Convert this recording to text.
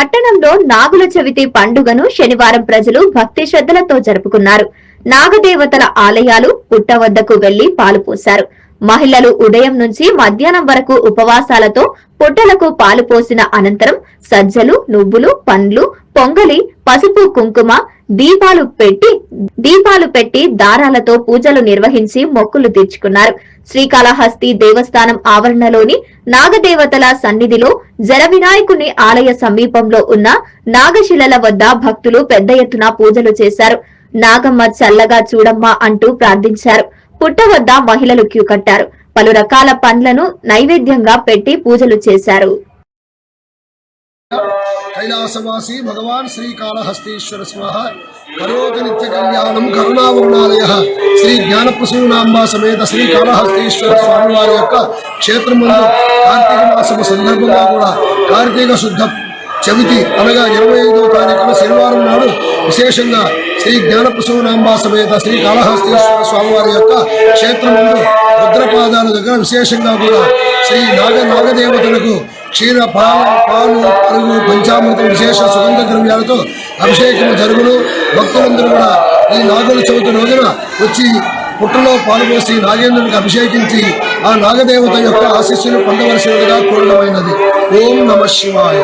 పట్టణంలో నాగుల చవితి పండుగను శనివారం ప్రజలు భక్తి శ్రద్ధలతో జరుపుకున్నారు. నాగదేవతల ఆలయాలు పుట్ట వద్దకు వెళ్ళి పాలు పోశారు. మహిళలు ఉదయం నుంచి మధ్యాహ్నం వరకు ఉపవాసాలతో పుట్టలకు పాలు పోసిన అనంతరం సజ్జలు నువ్వులు పండ్లు పొంగలి పసుపు కుంకుమ దీపాలు పెట్టి దీపాలు పెట్టి దారాలతో పూజలు నిర్వహించి మొక్కులు తీర్చుకున్నారు. శ్రీకాళహస్తి దేవస్థానం ఆవరణలోని నాగదేవతల సన్నిధిలో జల వినాయకుని ఆలయ సమీపంలో ఉన్న నాగశిలల వద్ద భక్తులు పెద్ద ఎత్తున పూజలు చేశారు. నాగమ్మ చల్లగా చూడమ్మా అంటూ ప్రార్థించారు. పుట్ట వద్ద మహిళలు క్యూ కట్టారు. పలు రకాల పండ్లను నైవేద్యంగా పెట్టి పూజలు చేశారు. కైలాసవాసి భగవాన్ శ్రీకాళహస్తీశ్వర స్వాహ. కరోతి నిత్య కళ్యాణం కరుణావరుణాలయ. శ్రీ జ్ఞానప్రసూనాంబ సమేత శ్రీ కాళహస్తీశ్వర స్వామి వారి యొక్క క్షేత్రమందు కార్తీక మాసము సందర్భంగా కూడా కార్తీక శుద్ధ చవితి అనగా ఇరవై ఐదవ తారీఖున శనివారం నాడు విశేషంగా శ్రీ జ్ఞానప్రసూనాంబ సమేత శ్రీ కాళహస్తీశ్వర స్వామి వారి యొక్క క్షేత్రమందు రుద్రపాదాల దగ్గర విశేషంగా కూడా శ్రీ నాగ నాగదేవతలకు క్షీర పాల పాలు పరుగు పంచామృతం విశేష సుగంధ ద్రవ్యాలతో అభిషేకం జరుగును. భక్తులందరూ కూడా ఈ నాగుల చవితి రోజున వచ్చి పుట్టలో పాల్పోసి నాగేంద్రునికి అభిషేకించి ఆ నాగదేవత యొక్క ఆశీస్సును పొందవలసినదిగా కోరడమైనది. ఓం నమ శివాయ.